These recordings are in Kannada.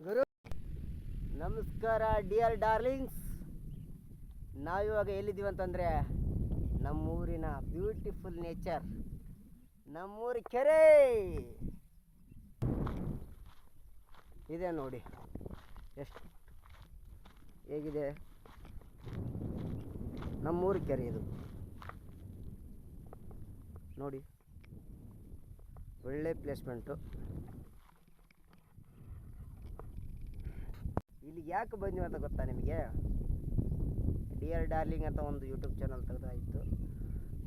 ಗುರು, ನಮಸ್ಕಾರ, ಡಿಯರ್ ಡಾರ್ಲಿಂಗ್ಸ್. ನಾವಿವಾಗ ಎಲ್ಲಿದ್ದೀವಿ ಅಂತಂದರೆ ನಮ್ಮೂರಿನ ಬ್ಯೂಟಿಫುಲ್ ನೇಚರ್, ನಮ್ಮೂರು ಕೆರೆ. ಇದೆ ನೋಡಿ, ಎಷ್ಟು ಹೇಗಿದೆ? ನಮ್ಮೂರು ಕೆರೆ ಇದು. ನೋಡಿ. ಒಳ್ಳೆ ಪ್ಲೇಸ್ಮೆಂಟು ಇಲ್ಲಿಗೆ ಯಾಕೆ ಬಂದ್ವಿ ಅಂತ ಗೊತ್ತಾ ನಿಮಗೆ? ಡಿಯರ್ ಡಾರ್ಲಿಂಗ್ ಅಂತ ಒಂದು ಯೂಟ್ಯೂಬ್ ಚಾನಲ್ ತೆಗೆದಾಯಿತು.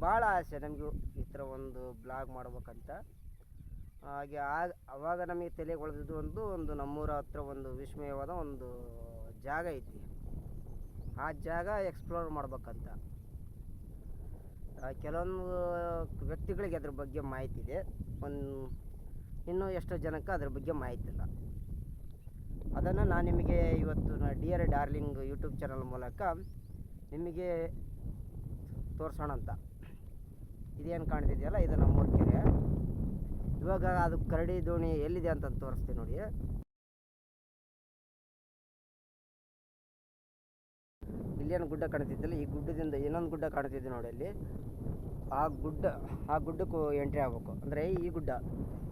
ಭಾಳ ಆಸೆ ನಮಗೂ ಈ ಥರ ಒಂದು ಬ್ಲಾಗ್ ಮಾಡ್ಬೇಕಂತ. ಹಾಗೆ ಆಗ ಆವಾಗ ನಮಗೆ ತಲೆಗೆ ಒಂದು ಒಂದು ನಮ್ಮೂರ ಹತ್ರ ಒಂದು ವಿಸ್ಮಯವಾದ ಒಂದು ಜಾಗ ಐತಿ. ಆ ಜಾಗ ಎಕ್ಸ್ಪ್ಲೋರ್ ಮಾಡ್ಬೇಕಂತ. ಕೆಲವೊಂದು ವ್ಯಕ್ತಿಗಳಿಗೆ ಅದ್ರ ಬಗ್ಗೆ ಮಾಹಿತಿ ಇದೆ. ಒಂದು ಇನ್ನೂ ಎಷ್ಟೋ ಜನಕ್ಕೆ ಅದ್ರ ಬಗ್ಗೆ ಮಾಹಿತಿ ಇಲ್ಲ. ಅದನ್ನು ನಾನು ನಿಮಗೆ ಇವತ್ತು ಡಿಯರ್ ಡಾರ್ಲಿಂಗ್ ಯೂಟ್ಯೂಬ್ ಚಾನಲ್ ಮೂಲಕ ನಿಮಗೆ ತೋರಿಸೋಣ ಅಂತ. ಇದೇನು ಕಾಣ್ತಿದೆಯಲ್ಲ, ಇದು ನಮ್ಮ ಇವಾಗ ಅದು ಕರಡಿ ದೋಣಿ ಎಲ್ಲಿದೆ ಅಂತ ತೋರಿಸ್ತೀನಿ ನೋಡಿ. ಇಲ್ಲೇನು ಗುಡ್ಡ ಕಾಣ್ತಿದ್ದಿಲ್ಲ ಈ ಗುಡ್ಡದಿಂದ ಇನ್ನೊಂದು ಗುಡ್ಡ ಕಾಣ್ತಿದೆ ನೋಡಿ ಅಲ್ಲಿ. ಆ ಗುಡ್ಡ, ಆ ಗುಡ್ಡಕ್ಕೂ ಎಂಟ್ರಿ ಆಗಬೇಕು. ಅಂದರೆ ಈ ಗುಡ್ಡ,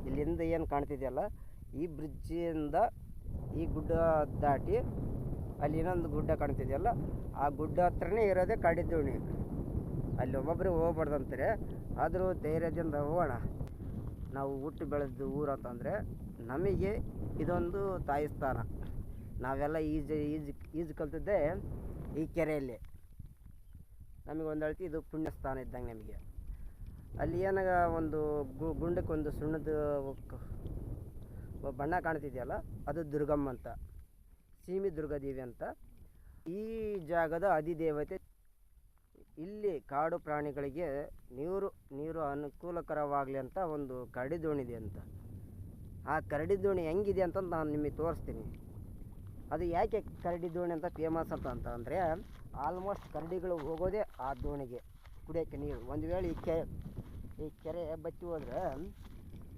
ಇಲ್ಲಿಂದ ಏನು ಕಾಣ್ತಿದೆಯಲ್ಲ ಈ ಬ್ರಿಡ್ಜಿಂದ ಈ ಗುಡ್ಡ ದಾಟಿ ಅಲ್ಲಿ ಇನ್ನೊಂದು ಗುಡ್ಡ ಕಾಣ್ತಿದೆಯಲ್ಲ ಆ ಗುಡ್ಡ ಹತ್ರನೇ ಇರೋದೇ ಕಾಡಿದ್ದೋಣಿ ದೋಣಿ ಅಲ್ಲಿ ಒಬ್ಬೊಬ್ಬರು ಹೋಗ್ಬಾರ್ದು ಅಂತಾರೆ, ಆದರೂ ಧೈರ್ಯದಿಂದ ಹೋಗೋಣ. ನಾವು ಹುಟ್ಟು ಬೆಳೆದ ಊರು ಅಂತಂದರೆ ನಮಗೆ ಇದೊಂದು ತಾಯಿ ಸ್ಥಾನ. ನಾವೆಲ್ಲ ಈಜು ಈಜು ಈಜು ಕಲ್ತಿದ್ದೆ ಈ ಕೆರೆಯಲ್ಲಿ. ನಮಗೆ ಒಂದು ಅಳ್ತಿ ಇದು ಪುಣ್ಯ ಸ್ಥಾನ ಇದ್ದಂಗೆ ನಮಗೆ. ಅಲ್ಲಿ ಏನಾಗ ಒಂದು ಗುಂಡಕ್ಕೆ ಒಂದು ಸುಣ್ಣದ ಬಣ್ಣ ಕಾಣ್ತಿದೆಯಲ್ಲ, ಅದು ದುರ್ಗಮ್ಮ ಅಂತ. ಸೀಮಿ ದುರ್ಗಾದೇವಿ ಅಂತ. ಈ ಜಾಗದ ಅಧಿದೇವತೆ ಇಲ್ಲಿ ಕಾಡು ಪ್ರಾಣಿಗಳಿಗೆ ನೀರು ನೀರು ಅನುಕೂಲಕರವಾಗಲಿ ಅಂತ ಒಂದು ಕರಡಿ ದೋಣಿ ಇದೆ ಅಂತ. ಆ ಕರಡಿ ದೋಣಿ ಹೆಂಗಿದೆ ಅಂತ ನಾನು ನಿಮಗೆ ತೋರಿಸ್ತೀನಿ. ಅದು ಯಾಕೆ ಕರಡಿ ದೋಣಿ ಅಂತ ಫೇಮಸ್ ಅಂತ ಅಂತಂದರೆ ಆಲ್ಮೋಸ್ಟ್ ಕರಡಿಗಳು ಹೋಗೋದೇ ಆ ದೋಣಿಗೆ. ಕುಡಿಯೋಕ್ಕೆ ನೀರು. ಒಂದು ವೇಳೆ ಈ ಕೆ ಈ ಕೆರೆ ಬತ್ತಿ ಹೋದ್ರೆ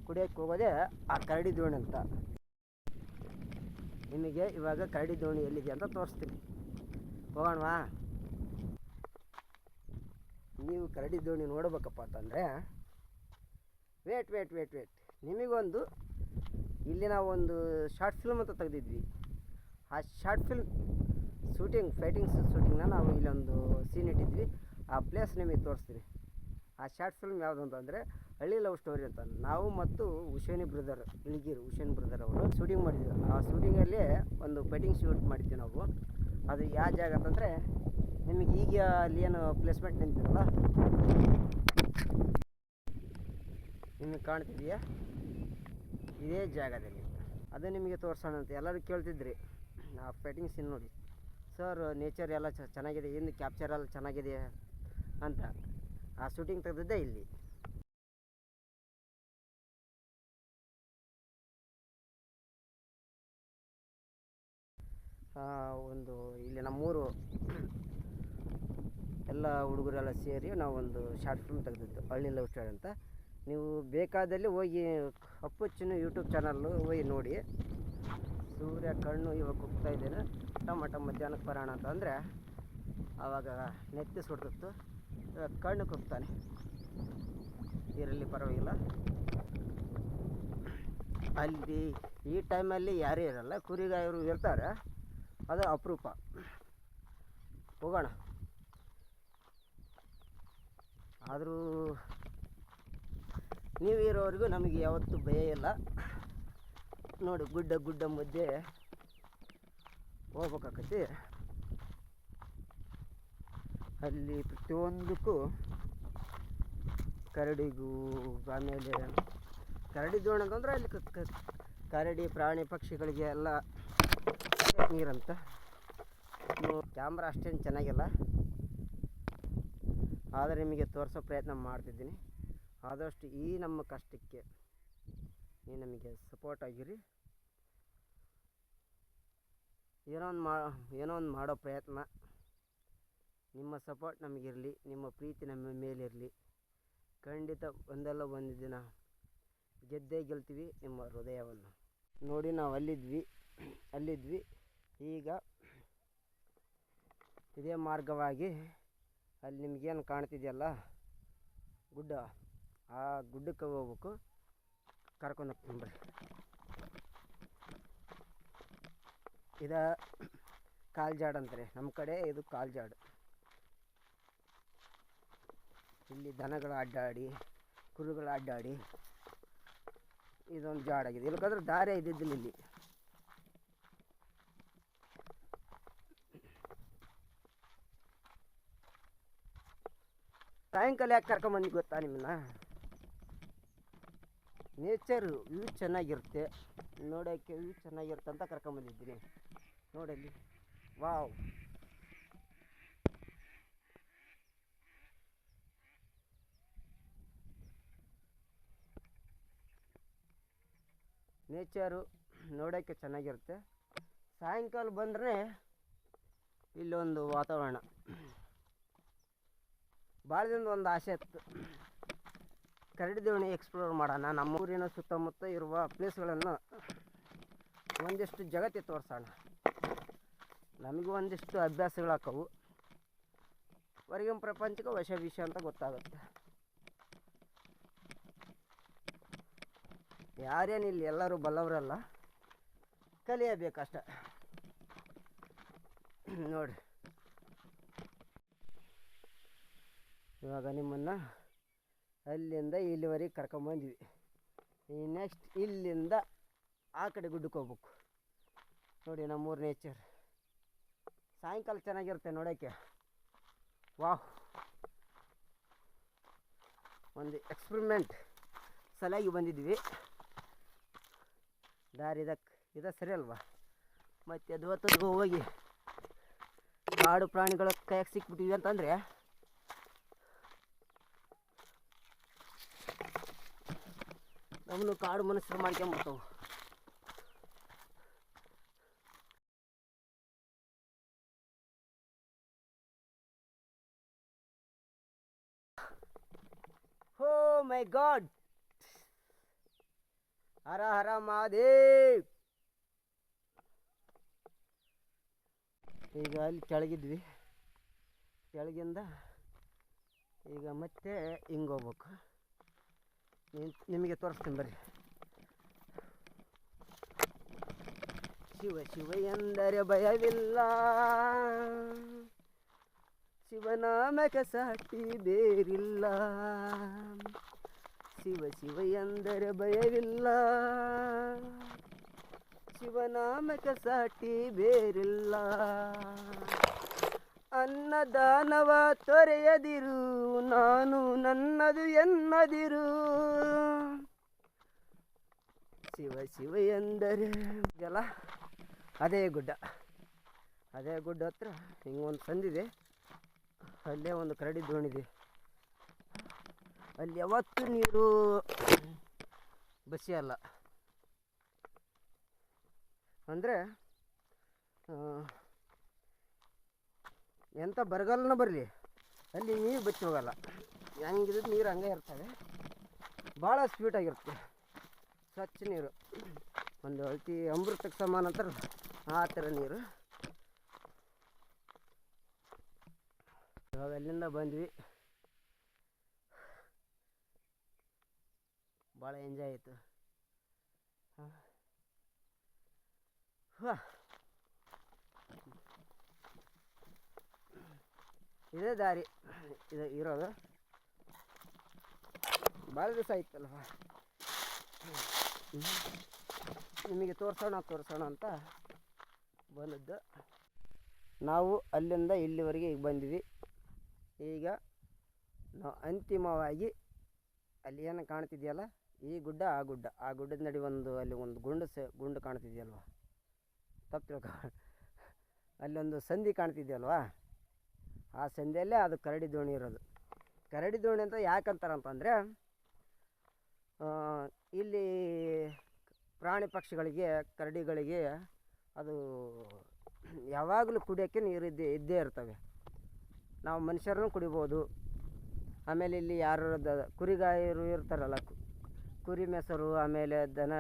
ಕುಡಿಯೋಕ್ಕೆ ಹೋಗೋದೇ ಆ ಕರಡಿ ದೋಣಿ ಅಂತ. ನಿಮಗೆ ಇವಾಗ ಕರಡಿ ದೋಣಿ ಎಲ್ಲಿದೆ ಅಂತ ತೋರಿಸ್ತೀನಿ. ಹೋಗೋಣವಾ? ನೀವು ಕರಡಿ ದೋಣಿ ನೋಡ್ಬೇಕಪ್ಪ ಅಂತಂದರೆ ವೇಟ್ ವೇಟ್ ವೇಟ್ ವೇಟ್ ನಿಮಗೊಂದು ಇಲ್ಲಿ ನಾವು ಒಂದು ಶಾರ್ಟ್ ಫಿಲ್ಮ್ ಅಂತ ತೆಗೆದಿದ್ವಿ. ಆ ಶಾರ್ಟ್ ಫಿಲ್ಮ್ ಶೂಟಿಂಗ್ ಫೈಟಿಂಗ್ಸ್ ಶೂಟಿಂಗ್ನ ನಾವು ಇಲ್ಲೊಂದು ಸೀನ್ ಇಟ್ಟಿದ್ವಿ. ಆ ಪ್ಲೇಸ್ ನಿಮಗೆ ತೋರಿಸ್ತೀನಿ. ಆ ಶಾರ್ಟ್ ಫಿಲ್ಮ್ ಯಾವುದು ಅಂತಂದರೆ ಹಳ್ಳಿ ಲವ್ ಸ್ಟೋರಿ ಅಂತ. ನಾವು ಮತ್ತು ಹುಷೇನಿ ಬ್ರದರ್ ಇಳಿಗಿರು ಹುಷೇನ್ ಬ್ರದರ್ ಅವರು ಶೂಟಿಂಗ್ ಮಾಡಿದ್ವಿ. ಆ ಶೂಟಿಂಗಲ್ಲಿ ಒಂದು ಫೈಟಿಂಗ್ ಶೂಟ್ ಮಾಡಿದ್ವಿ ನಾವು. ಅದು ಯಾವ ಜಾಗ ಅಂತಂದರೆ ನಿಮಗೆ ಈಗ ಅಲ್ಲಿ ಏನು ಪ್ಲೇಸ್ಮೆಂಟ್ ನಿಂತಿರಲ್ಲ? ನಿಮಗೆ ಕಾಣ್ತಿದೆಯಾ? ಇದೇ ಜಾಗದಲ್ಲಿ. ಅದು ನಿಮಗೆ ತೋರಿಸೋಣ ಅಂತ. ಎಲ್ಲರೂ ಕೇಳ್ತಿದ್ರಿ. ಫೈಟಿಂಗ್ ಸೀನ್ ನೋಡಿ. ಸರ್ ನೇಚರ್ ಎಲ್ಲ ಚೆನ್ನಾಗಿದೆ. ಇನ್ನು ಕ್ಯಾಪ್ಚರ್ ಎಲ್ಲ ಚೆನ್ನಾಗಿದೆ ಅಂತ. ಆ ಶೂಟಿಂಗ್ ತೆಗೆದಿದ್ದೆ ಇಲ್ಲಿ. ಒಂದು ಇಲ್ಲಿ ನಮ್ಮೂರು ಎಲ್ಲ ಹುಡುಗರೆಲ್ಲ ಸೇರಿ ನಾವು ಒಂದು ಶಾರ್ಟ್ ಫಿಲ್ಮ್ ತೆಗೆದಿದ್ದು, ಹಳ್ಳಿ ಲವ್ ಸ್ಟೋರಿ ಅಂತ. ನೀವು ಬೇಕಾದಲ್ಲಿ ಹೋಗಿ ಅಪ್ಪಚ್ಚಿನ ಯೂಟ್ಯೂಬ್ ಚಾನಲ್ಲು ಹೋಗಿ ನೋಡಿ. ಸೂರ್ಯ ಕಣ್ಣು ಇವಾಗ ಹೋಗ್ತಾ ಇದ್ದೇನೆ. ಟಮಟ ಮಧ್ಯಾಹ್ನಕ್ಕೆ ಬರೋಣ ಅಂತ ಅಂದರೆ ಆವಾಗ ನೆತ್ತಿ ಸುಡ್ತಿತ್ತು ಇವಾಗ ಕಣ್ಣು ಕುಗ್ತಾನೆ. ಇರಲಿ ಪರವಾಗಿಲ್ಲ. ಅಲ್ಲಿ ಈ ಟೈಮಲ್ಲಿ ಯಾರೂ ಇರಲ್ಲ, ಕುರಿಗಾಯರು ಇರ್ತಾರೆ ಅದು ಅಪರೂಪ. ಹೋಗೋಣ. ಆದರೂ ನೀವು ಇರೋವರೆಗೂ ನಮಗೆ ಯಾವತ್ತೂ ಭಯ ಇಲ್ಲ. ನೋಡಿ, ಗುಡ್ಡ ಗುಡ್ಡ ಮಧ್ಯೆ ಹೋಗ್ಬೇಕಾಕತಿ. ಅಲ್ಲಿ ಪ್ರತಿಯೊಂದಕ್ಕೂ ಕರಡಿಗೂ ಆಮೇಲೆ ಕರಡಿ ಜೋಣ ಅಂತಂದ್ರೆ ಅಲ್ಲಿ ಕರಡಿ, ಪ್ರಾಣಿ ಪಕ್ಷಿಗಳಿಗೆ ಎಲ್ಲ ನೀರಂತ. ಕ್ಯಾಮ್ರಾ ಅಷ್ಟೇನು ಚೆನ್ನಾಗಿಲ್ಲ. ಆದರೆ ನಿಮಗೆ ತೋರಿಸೋ ಪ್ರಯತ್ನ ಮಾಡ್ತಿದ್ದೀನಿ. ಆದಷ್ಟು ಈ ನಮ್ಮ ಕಷ್ಟಕ್ಕೆ ನೀವು ನಮಗೆ ಸಪೋರ್ಟ್ ಆಗಿರಿ. ಏನೋ ಒಂದು ಮಾ, ಏನೋ ಒಂದು ಮಾಡೋ ಪ್ರಯತ್ನ. ನಿಮ್ಮ ಸಪೋರ್ಟ್ ನಮಗಿರಲಿ, ನಿಮ್ಮ ಪ್ರೀತಿ ನಮ್ಮ ಮೇಲಿರಲಿ. ಖಂಡಿತ ಒಂದಲ್ಲ ಒಂದು ದಿನ ಗೆದ್ದೇ ಗೆಲ್ತೀವಿ ನಿಮ್ಮ ಹೃದಯವನ್ನು. ನೋಡಿ ನಾವು ಅಲ್ಲಿದ್ವಿ ಅಲ್ಲಿದ್ವಿ. ಈಗ ಇದೇ ಮಾರ್ಗವಾಗಿ ಅಲ್ಲಿ ನಿಮಗೇನು ಕಾಣ್ತಿದೆಯಲ್ಲ, ಗುಡ್ಡ. ಆ ಗುಡ್ಡಕ್ಕೆ ಹೋಗ್ಬೇಕು. ಕರ್ಕೊಂಡು ಹೋಗ್ತೀನಿ ಬರ್ರಿ ಇದ ಕಾಲ್ಜಾಡ್ ಅಂತಾರೆ. ನಮ್ಮ ಕಡೆ ಇದು ಕಾಲ್ಜಾಡು ಇಲ್ಲಿ ದನಗಳು ಅಡ್ಡಾಡಿ, ಕುರುಗಳು ಅಡ್ಡಾಡಿ ಇದೊಂದು ಜಾಡಾಗಿದೆ ಇಲ್ಲಕ್ಕಾದ್ರೆ ದಾರೆ ಇದ್ದಿದ್ದಿಲ್ಲ ಇಲ್ಲಿ. ಸಾಯಂಕಾಲ ಯಾಕೆ ಕರ್ಕೊಂಬಂದು ಗೊತ್ತಾ ನಿಮ್ಮನ್ನ? ನೇಚರು, ವ್ಯೂ ಚೆನ್ನಾಗಿರುತ್ತೆ. ನೋಡೋಕ್ಕೆ ವ್ಯೂ ಚೆನ್ನಾಗಿರುತ್ತೆ ಅಂತ ಕರ್ಕೊಂಬಂದಿದ್ದೀನಿ. ನೋಡಲ್ಲಿ. ವಾವ್. ನೇಚರು ನೋಡೋಕ್ಕೆ ಚೆನ್ನಾಗಿರುತ್ತೆ. ಸಾಯಂಕಾಲ ಬಂದರೆ ಇಲ್ಲೊಂದು ವಾತಾವರಣ. ಭಾಳ ಒಂದು ಆಸೆ ಇತ್ತು. ಕರಡಿ ದೋಣಿ ಎಕ್ಸ್ಪ್ಲೋರ್ ಮಾಡೋಣ. ನಮ್ಮ ಊರಿನ ಸುತ್ತಮುತ್ತ ಇರುವ ಪ್ಲೇಸ್ಗಳನ್ನು ಒಂದಿಷ್ಟು ಜಗತ್ತಿ ತೋರಿಸೋಣ. ನಮಗೂ ಒಂದಿಷ್ಟು ಅಭ್ಯಾಸಗಳಾಕವು ಹೊರಗಿನ ಪ್ರಪಂಚಕ್ಕೆ ವಶ ವಿಷಯ ಅಂತ ಗೊತ್ತಾಗುತ್ತೆ. ಯಾರೇನಿಲ್ಲ ಎಲ್ಲರೂ ಬಲ್ಲವರಲ್ಲ. ಕಲಿಯಬೇಕಷ್ಟ ನೋಡಿ. ಇವಾಗ ನಿಮ್ಮನ್ನು ಅಲ್ಲಿಂದ ಇಲ್ಲಿವರೆಗೆ ಕರ್ಕೊಂಬಂದ್ವಿ ಈ ನೆಕ್ಸ್ಟ್ ಇಲ್ಲಿಂದ ಆ ಕಡೆ ಗುಡ್ಡಕ್ಕೆ ಹೋಗ್ಬೇಕು. ನೋಡಿ ನಮ್ಮೂರ ನೇಚರ್ ಸಾಯಂಕಾಲ ಚೆನ್ನಾಗಿರುತ್ತೆ ನೋಡೋಕ್ಕೆ. ವಾಹ್ ಒಂದು ಎಕ್ಸ್ಪರಿಮೆಂಟ್ ಸಲಾಗಿ ಬಂದಿದ್ವಿ ದಾರಿ ಇದಕ್ಕೆ ಇದ ಸರಿ ಅಲ್ವಾ? ಮತ್ತು ಅದು ಹೋಗಿ ಕಾಡು ಪ್ರಾಣಿಗಳ ಕೈಯಾಗೆ ಸಿಕ್ಬಿಟ್ಟಿವಿ ಅಂತಂದರೆ ನಮ್ಮನ್ನು ಕಾಡು ಮನಸ್ಸು ಮಾಡ್ಕೊಂಬಿಡ್ತಾವೆ. ಹೋ, ಮೈ ಗಾಡ್. ಹರ ಹರ, ಮಹಾದೇವ್. ಈಗ ಅಲ್ಲಿ ಕೆಳಗಿದ್ವಿ. ಕೆಳಗಿಂದ ಈಗ ಮತ್ತೆ ಹಿಂಗೆ ಹೋಗ್ಬೇಕು. ನಿಮಗೆ ತೋರಿಸ್ತೀನಿ ಬರ್ರಿ ಶಿವ ಶಿವ ಎಂದರೆ ಭಯವಿಲ್ಲ ಶಿವನಾಮಕ ಸಾಟಿ ಬೇರಿಲ್ಲ ಶಿವ ಶಿವ ಎಂದರೆ ಭಯವಿಲ್ಲ ಶಿವನಾಮಕ ಸಾಟಿ ಬೇರಿಲ್ಲ ಅನ್ನದಾನವ ತೊರೆಯದಿರು, ನಾನು ನನ್ನದು ಎನ್ನದಿರು. ಶಿವ ಶಿವ ಎಂದರೆ ಇದೆಲ್ಲ ಅದೇ ಗುಡ್ಡ. ಅದೇ ಗುಡ್ಡ ಹತ್ರ ಹಿಂಗೊಂದು ತಂದಿದೆ ಅಲ್ಲೇ ಒಂದು ಕರಡಿ ದೋಣಿದೆ. ಅಲ್ಲಿ ಯಾವತ್ತು ನೀರು ಬಸಿಯಲ್ಲ ಅಂದರೆ ಎಂಥ ಬರಗಾಲನ ಬರಲಿ. ಅಲ್ಲಿ ನೀರು ಬಚ್ಚಿ ಹೋಗಲ್ಲ. ಹೆಂಗಿದ್ರೆ ನೀರು ಹಂಗೆ ಇರ್ತವೆ. ಭಾಳ ಸ್ವೀಟಾಗಿರುತ್ತೆ ಸ್ವಚ್ಛ ನೀರು. ಒಂದು ಅಳತಿ ಅಮೃತಕ್ಕೆ ಸಮಾನ ಅಂತಾರೆ ಆ ಥರ ನೀರು. ಇವಾಗ ಅಲ್ಲಿಂದ ಬಂದ್ವಿ? ಭಾಳ ಎಂಜಾಯ್ ಆಯಿತು. ಇದೇ ದಾರಿ. ಇದು ಇರೋದು. ಭಾಳ ದಿವಸ ಆಯ್ತಲ್ವ ನಿಮಗೆ ತೋರಿಸೋಣ ತೋರಿಸೋಣ ಅಂತ ಬಂದದ್ದು. ನಾವು ಅಲ್ಲಿಂದ ಇಲ್ಲಿವರೆಗೆ ಈಗ ಬಂದ್ವಿ ಈಗ ನಾವು ಅಂತಿಮವಾಗಿ ಅಲ್ಲಿ ಏನು ಕಾಣ್ತಿದೆಯಲ್ಲ? ಈ ಗುಡ್ಡ, ಆ ಗುಡ್ಡ. ಆ ಗುಡ್ಡದ ನಡಿ ಒಂದು ಅಲ್ಲಿ ಒಂದು ಗುಂಡು ಸ, ಗುಂಡು ಕಾಣ್ತಿದೆಯಲ್ವ? ತಪ್ಪು ಅಲ್ಲೊಂದು ಸಂಧಿ ಕಾಣ್ತಿದೆಯಲ್ವಾ? ಆ ಸಂಧಿಯಲ್ಲೇ ಅದು ಕರಡಿ ದೋಣಿ ಇರೋದು. ಕರಡಿ ದೋಣಿ ಅಂತ ಯಾಕಂತಾರೆ ಅಂತಂದರೆ ಇಲ್ಲಿ ಪ್ರಾಣಿ ಪಕ್ಷಿಗಳಿಗೆ, ಕರಡಿಗಳಿಗೆ ಅದು ಯಾವಾಗಲೂ ಕುಡಿಯೋಕ್ಕೆ ನೀರು ಇದ್ದೇ ಇದ್ದೇ ಇರ್ತವೆ. ನಾವು ಮನುಷ್ಯರನ್ನು ಕುಡಿಬೋದು. ಆಮೇಲೆ ಇಲ್ಲಿ ಯಾರು ಕುರಿಗಾಯರು ಇರ್ತಾರಲ್ಲ, ಕುರಿ ಮೇಸರು, ಆಮೇಲೆ ದನ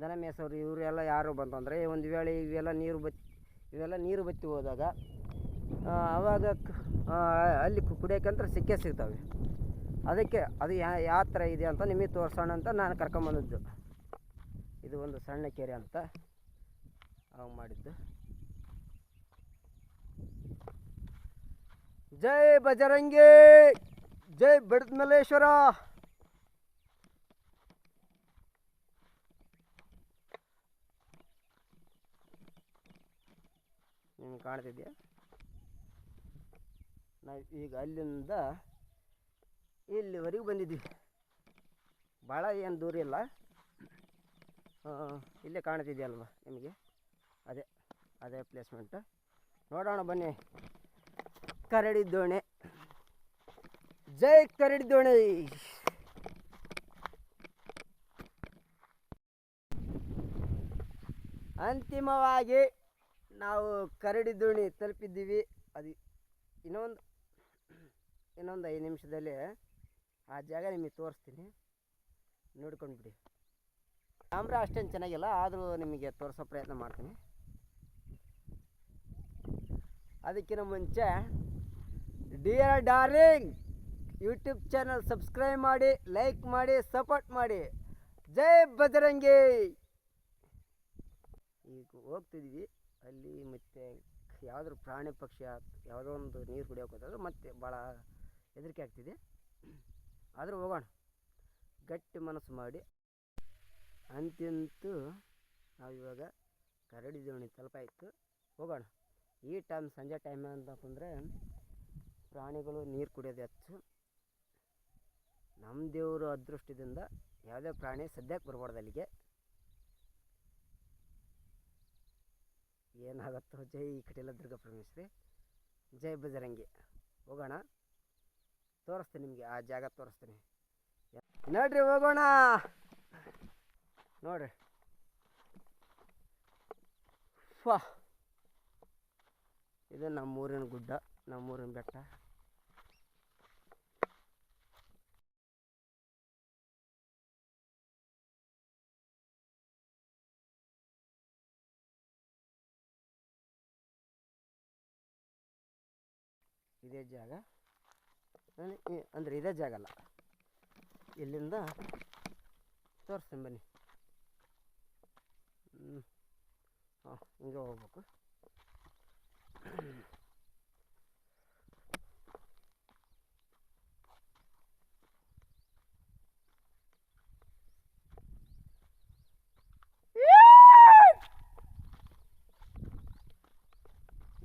ದನ ಮೇಸರು, ಇವರೆಲ್ಲ ಯಾರು ಬಂತಂದರೆ ಒಂದು ವೇಳೆ ಇವೆಲ್ಲ ನೀರು ಬತ್ತಿ, ಇವೆಲ್ಲ ನೀರು ಬತ್ತಿ ಹೋದಾಗ ಆವಾಗ ಅಲ್ಲಿ ಕುಡಿಯೋಕ್ಕಂತ ಸಿಕ್ಕೇ ಸಿಗ್ತವೆ. ಅದಕ್ಕೆ ಅದು ಯಾ, ಯಾವ ಥರ ಇದೆ ಅಂತ ನಿಮಗೆ ತೋರಿಸೋಣ ಅಂತ ನಾನು ಕರ್ಕೊಂಬಂದಿದ್ದು. ಇದು ಒಂದು ಸಣ್ಣ ಕೆರೆ ಅಂತ ಅವಾಗ ಮಾಡಿದ್ದು. ಜೈ ಬಜರಂಗಿ! ಜೈ ಬಡದ್ಮಲ್ಲೇಶ್ವರ! ನಿಮ್ಗೆ ಕಾಣ್ತಿದ್ಯಾ? ನಾವು ಈಗ ಅಲ್ಲಿಂದ ಇಲ್ಲಿವರೆಗೂ ಬಂದಿದ್ದೀವಿ. ಭಾಳ ಏನು ದೂರ ಇಲ್ಲ. ಇಲ್ಲೇ ಕಾಣ್ತಿದೆಯಲ್ವ ನಿಮಗೆ? ಅದೇ ಅದೇ ಪ್ಲೇಸ್ಮೆಂಟ್ ನೋಡೋಣ ಬನ್ನಿ. ಕರಡಿ ದೋಣಿ ಜೈ ಕರಡಿ ದೋಣಿ ಅಂತಿಮವಾಗಿ ನಾವು ಕರಡಿ ದೋಣಿ ತಲುಪಿದ್ದೀವಿ. ಅದು ಇನ್ನೊಂದು ಇನ್ನೊಂದು ಐದು ನಿಮಿಷದಲ್ಲಿ ಆ ಜಾಗ ನಿಮಗೆ ತೋರಿಸ್ತೀನಿ. ನೋಡ್ಕೊಂಡು ಬಿಡಿ. ಕ್ಯಾಮ್ರಾ ಅಷ್ಟೇನು ಚೆನ್ನಾಗಿಲ್ಲ, ಆದರೂ ನಿಮಗೆ ತೋರಿಸೋ ಪ್ರಯತ್ನ ಮಾಡ್ತೀನಿ. ಅದಕ್ಕಿಂತ ಮುಂಚೆ, dear darling, YouTube channel subscribe ಮಾಡಿ, ಲೈಕ್ ಮಾಡಿ, ಸಪೋರ್ಟ್ ಮಾಡಿ. ಜೈ ಬಜರಂಗಿ ಈಗ ಹೋಗ್ತಿದ್ವಿ. ಅಲ್ಲಿ ಮತ್ತೆ ಯಾವುದ್ರ ಪ್ರಾಣಿ ಪಕ್ಷಿ, ಯಾವುದೋ ಒಂದು ನೀರು ಕುಡಿಯೋಕೆ ಹೋದಾಗ ಮತ್ತೆ ಭಾಳ ಹೆದರಿಕೆ ಆಗ್ತಿದೆ. ಆದರೂ ಹೋಗೋಣ. ಗಟ್ಟಿ ಮನಸ್ಸು ಮಾಡಿ. ಅಂತಿಂತೂ ನಾವು ಇವಾಗ ಕರಡಿ ದೋಣಿ ತಲುಪಾಯಿತು ಹೋಗೋಣ. ಈ ಟೈಮ್ ಸಂಜೆ ಟೈಮ್ ಅಂತಂದರೆ ಪ್ರಾಣಿಗಳು ನೀರು ಕುಡಿಯೋದು ಹೆಚ್ಚು ನಮ್ಮ ದೇವರು ಅದೃಷ್ಟದಿಂದ ಯಾವುದೇ ಪ್ರಾಣಿ ಸದ್ಯಕ್ಕೆ ಬರಬಾರ್ದು ಅಲ್ಲಿಗೆ. ಏನಾಗುತ್ತೋ ಜೈ ಕಟೀಲ ದುರ್ಗಾ ಪರಮೇಶ್ವರಿ. ಜೈ ಬಜರಂಗಿ. ಹೋಗೋಣ. ತೋರಿಸ್ತೀನಿ ನಿಮಗೆ, ಆ ಜಾಗ ತೋರಿಸ್ತೀನಿ. ನೋಡ್ರಿ, ಹೋಗೋಣ. ನೋಡ್ರಿ. ಫಾ. ಇದು ನಮ್ಮೂರಿನ ಗುಡ್ಡ, ನಮ್ಮೂರಿನ ಬೆಟ್ಟ. ಇದೇ ಜಾಗ. ಅಂದ್ರೆ ಇದೇ ಜಾಗ ಅಲ್ಲ. ಇಲ್ಲಿಂದ ತೋರಿಸ್ತೀನಿ ಬನ್ನಿ. ಹಾಂ, ಹಿಂಗೆ ಹೋಗ್ಬೇಕು.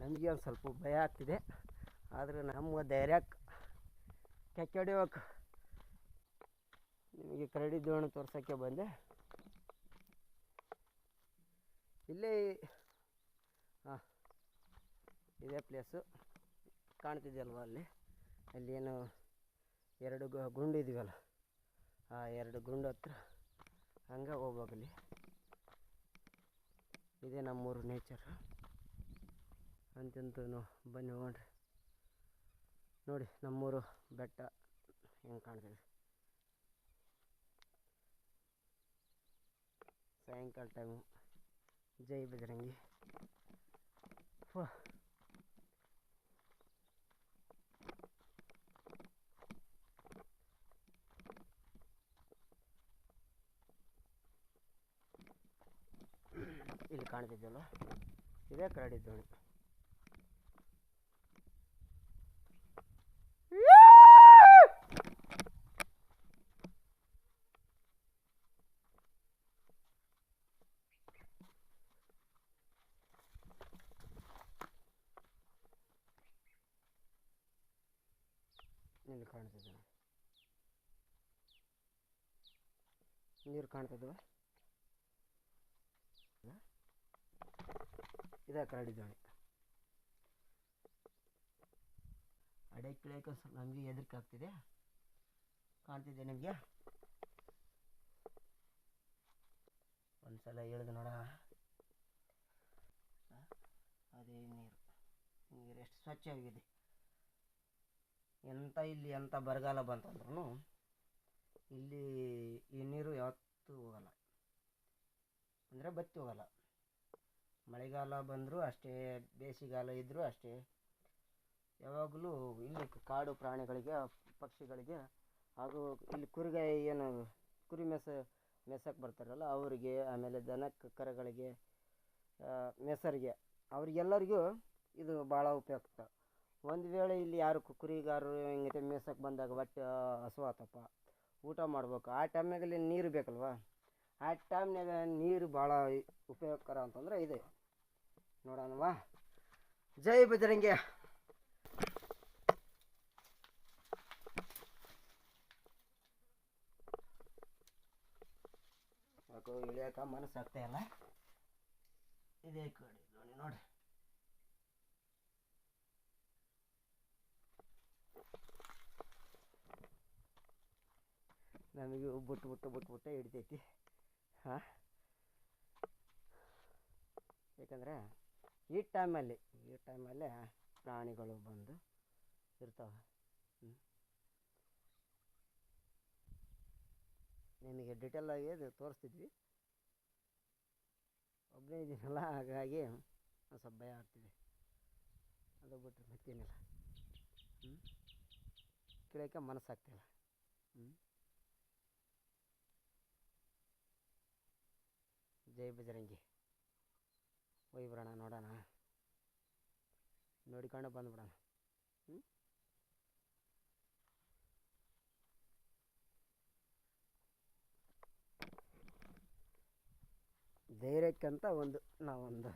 ನನಗೆ ಒಂದು ಸ್ವಲ್ಪ ಭಯ ಆಗ್ತಿದೆ, ಆದರೆ ನಮ್ಮ ಧೈರ್ಯಕ್ಕೆ ಕೆಕ್ಕೆ ಹೊಡಿಬೇಕು ನಿಮಗೆ ಕರಡಿ ದೋಣ ತೋರ್ಸೋಕ್ಕೆ ಬಂದೆ. ಇಲ್ಲೇ, ಹಾಂ, ಇದೇ ಪ್ಲೇಸು ಕಾಣ್ತಿದೆಯಲ್ವ ಅಲ್ಲಿ? ಅಲ್ಲಿ ಏನು, ಎರಡು ಗುಂಡು ಇದೆಯಲ್ಲ? ಆ ಎರಡು ಗುಂಡು ಹತ್ರ ಹಂಗೆ ಹೋಗ್ಬೇಕು ಅಲ್ಲಿ. ಇದೇ ನಮ್ಮೂರು ನೇಚರ್ ಅಂತಂತೂ ಬನ್ನಿ ಹೋಗೋಣ್ರಿ ನೋಡಿ ನಮ್ಮೂರು ಬೆಟ್ಟ ಹೆಂಗೆ ಕಾಣ್ತಿದೆ ಸಾಯಂಕಾಲ ಟೈಮು ಜೈ ಬಜರಂಗಿ. ಇಲ್ಲಿ ಕಾಣ್ತಿದ್ದಲ್ಲ ಇದೇ ಕರಡಿ ದೋಣಿ. ಇಲ್ಲಿ ಕಾಣ್ತಿದೆ ನೀರು ಕಾಣ್ತಿದ್ವಾ ಇದೇ ಕರಡಿ ದೋಣಿ ಅಡೆ ಕಿಳಿಯೋಕೆ ಸ್ವಲ್ಪ ನಮಗೆ ಹೆದರಿಕೆ ಆಗ್ತಿದೆ ಕಾಣ್ತಿದೆ ನಿಮಗೆ? ಒಂದ್ಸಲ ಹೇಳ್ದೆ ನೋಡ. ಅದೇ ನೀರು. ನೀರು ಎಷ್ಟು ಸ್ವಚ್ಛವಾಗಿದೆ. ಎಂಥ ಇಲ್ಲಿ ಎಂಥ ಬರಗಾಲ ಬಂತಂದ್ರೂ ಇಲ್ಲಿ ಈ ನೀರು ಯಾವತ್ತೂ ಹೋಗಲ್ಲ. ಅಂದರೆ ಬತ್ತಿ ಹೋಗಲ್ಲ. ಮಳೆಗಾಲ ಬಂದರೂ ಅಷ್ಟೇ, ಬೇಸಿಗೆಗಾಲ ಇದ್ದರೂ ಅಷ್ಟೇ. ಯಾವಾಗಲೂ ಇಲ್ಲಿ ಕಾಡು ಪ್ರಾಣಿಗಳಿಗೆ, ಪಕ್ಷಿಗಳಿಗೆ ಹಾಗೂ ಇಲ್ಲಿ ಕುರಿಗಾಯಿ ಏನು, ಕುರಿ ಮೆಸ, ಮೇಸಕ್ಕೆ ಬರ್ತಾರಲ್ಲ, ಅವರಿಗೆ, ಆಮೇಲೆ ದನ ಕರುಗಳಿಗೆ ಮೇಸರಿಗೆ, ಅವ್ರಿಗೆಲ್ಲರಿಗೂ ಇದು ಭಾಳ ಉಪಯುಕ್ತ. ಒಂದು ವೇಳೆ ಇಲ್ಲಿ ಯಾರು ಕುರಿಗಾರರು ಹಿಂಗೆ ಮೇಸಕ್ಕೆ ಬಂದಾಗ ಹೊಟ್ಟೆ ಹಸು ಆತಪ್ಪ ಊಟ ಮಾಡ್ಬೇಕು. ಆ ಟೈಮ್ನಾಗಲ್ಲಿ ನೀರು ಬೇಕಲ್ವಾ? ಆ ಟೈಮ್ನಾಗ ನೀರು ಭಾಳ ಉಪಯೋಗಕರ ಅಂತಂದ್ರೆ ಇದೆ. ನೋಡೋಣವಾ. ಜೈ ಬಜರಂಗೆ ಯಾಕೋ ಇಳಿಯಕ ಮನಸ್ಸು ಆಗ್ತಾ ಇಲ್ಲ. ಇದೇ ನೋಡಿ ನೋಡಿ. ನಮಗೆ ಬುಟ್ಟು ಬುಟ್ಟು ಬುಟ್ಟು ಬುಟ್ಟ ಹಿಡಿತೈತಿ. ಹಾಂ? ಯಾಕಂದರೆ ಈ ಟೈಮಲ್ಲಿ, ಈ ಟೈಮಲ್ಲೇ ಪ್ರಾಣಿಗಳು ಬಂದು ಇರ್ತಾವೆ. ನಿಮಗೆ ಡಿಟೇಲ್ ಆಗಿ ತೋರಿಸ್ತಿದ್ವಿ. ಒಬ್ಬನೇ ಇದ್ದೀನಲ್ಲ ಹಾಗಾಗಿ ಸ್ವಲ್ಪ ಭಯ ಆಗ್ತಿದೆ. ಅದು ಬಿಟ್ಟರೆ ಮತ್ತೇನಿಲ್ಲ. ಹ್ಞೂ ಕೇಳೋಕ್ಕೆ ಮನಸ್ಸಾಗ್ತಿಲ್ಲ. ಹ್ಞೂ ಜೈ ಬಜರಂಗಿ ಹೋಗಿ ಬರೋಣ, ನೋಡೋಣ. ನೋಡಿಕೊಂಡು ಬಂದ್ಬಿಡೋಣ. ಧೈರ್ಯಕ್ಕಂತ ಒಂದು, ನಾವೊಂದು,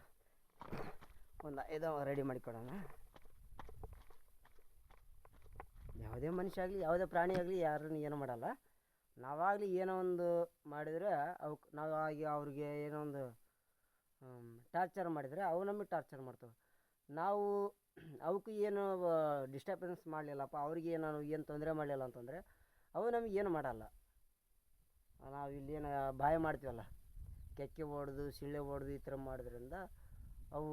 ಒಂದು ಐದು ರೆಡಿ ಮಾಡಿಕೊಡೋಣ. ಯಾವುದೇ ಮನುಷ್ಯ ಆಗಲಿ, ಯಾವುದೇ ಪ್ರಾಣಿ ಆಗಲಿ, ಯಾರನ್ನು ಏನು ಮಾಡಲ್ಲ. ನಾವಾಗಲಿ ಏನೋ ಒಂದು ಮಾಡಿದರೆ ಅವಕ್ಕೆ ಆಗಿ ಅವ್ರಿಗೆ ಏನೋ ಒಂದು ಟಾರ್ಚರ್ ಮಾಡಿದರೆ ಅವು ನಮಗೆ ಟಾರ್ಚರ್ ಮಾಡ್ತವೆ. ನಾವು ಅವಕ್ಕೆ ಏನು ಡಿಸ್ಟರ್ಬೆನ್ಸ್ ಮಾಡಲಿಲ್ಲಪ್ಪ, ಅವ್ರಿಗೆ ನಾನು ಏನು ತೊಂದರೆ ಮಾಡಲಿಲ್ಲ ಅಂತಂದರೆ ಅವು ನಮಗೆ ಏನು ಮಾಡಲ್ಲ. ನಾವು ಇಲ್ಲೇನು ಬಾಯ ಮಾಡ್ತೀವಲ್ಲ, ಕೆಕ್ಕೆ ಹೊಡೆದು ಸಿಳ್ಳೆ ಹೊಡೆದು ಈ ಥರ ಮಾಡೋದ್ರಿಂದ ಅವು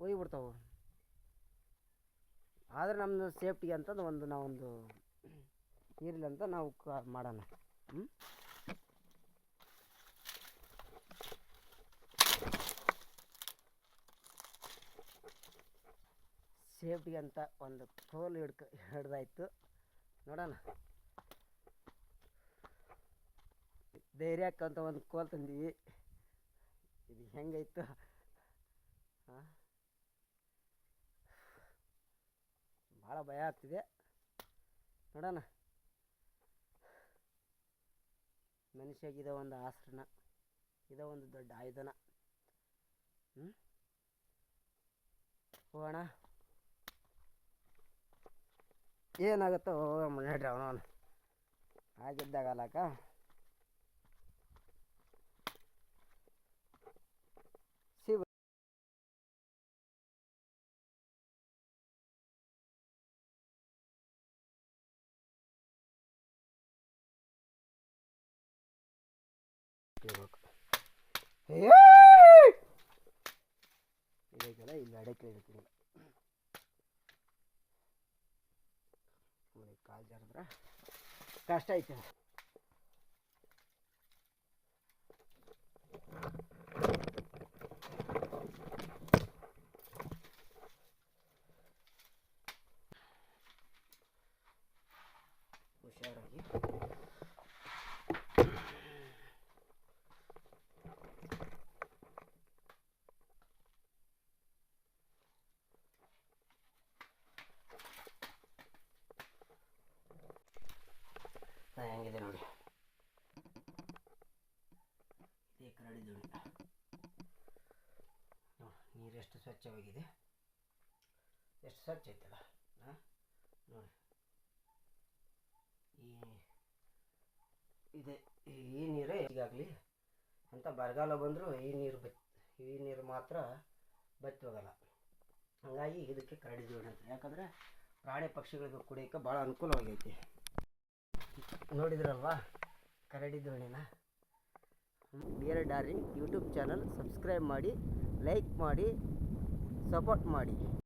ಹೋಗ್ಬಿಡ್ತಾವೆ ಆದರೆ ನಮ್ಮ ಸೇಫ್ಟಿಗೆ ಅಂತಂದು ಒಂದು ನಾವೊಂದು ಅಂತ ನಾವು ಮಾಡೋಣ. ಹ್ಞೂ ಸೇಫ್ಟಿಗೆ ಅಂತ ಒಂದು ಕೋಲ್ ಹಿಡ್ಕ ಹಿಡ್ದಾಯ್ತು. ನೋಡೋಣ. ಧೈರ್ಯಕ್ಕಂತ ಒಂದು ಕೋಲ್ ತಂದೀವಿ. ಇದು ಹೆಂಗೈತು. ಹಾಂ? ಭಾಳ ಭಯ ಆಗ್ತಿದೆ. ನೋಡೋಣ. ಮನುಷ್ಯಗಿದ ಒಂದು ಆಸ್ರನ ಇದ ಒಂದು ದೊಡ್ಡ ಆಯುಧನ. ಹೋಗೋಣ. ಏನಾಗುತ್ತೋ ಹೋಗಮ್ಮ ನಡ್ರಿ ಅವನವನು ಆಗಿದ್ದಾಗಲ್ಲಕ್ಕ ಏಯ್! ಇದಕ್ಕೆಲ್ಲ ಇಲ್ಲಿ ಅಡಕೆ ಇರ್ತೀನಿ ಕಾಲು ಜಾರಿದ್ರೆ ಕಷ್ಟ ಐತೆ ಹುಷಾರಾಗಿ ನಾ ಹೆಂಗಿದೆ ನೋಡಿ ಇದೇ ಕರಡಿ ದೋಣಿ ನೋಡಿ, ನೀರು ಎಷ್ಟು ಸ್ವಚ್ಛವಾಗಿದೆ? ಎಷ್ಟು ಸ್ವಚ್ಛ ಐತಲ್ಲ? ಹಾಂ? ನೋಡಿ. ಈ ಇದೆ, ಈ ನೀರೇ ಈಗಾಗಲಿ ಅಂತ ಬರಗಾಲ ಬಂದರೂ ಈ ನೀರು ಬತ್, ಈ ನೀರು ಮಾತ್ರ ಬತ್ತಿ ಹೋಗಲ್ಲ ಹಾಗಾಗಿ ಇದಕ್ಕೆ ಕರಡಿ ಜೋಡಿ ಅಂತ. ಯಾಕಂದರೆ ಪ್ರಾಣಿ ಪಕ್ಷಿಗಳಿಗೆ ಕುಡಿಯೋಕ್ಕೆ ಭಾಳ ಅನುಕೂಲವಾಗೈತಿ. ನೋಡಿದ್ರಲ್ವಾ? ಕರಡಿ ದೋಣಿನ dear darling YouTube channel subscribe ಮಾಡಿ ಲೈಕ್ ಮಾಡಿ ಸಪೋರ್ಟ್ ಮಾಡಿ.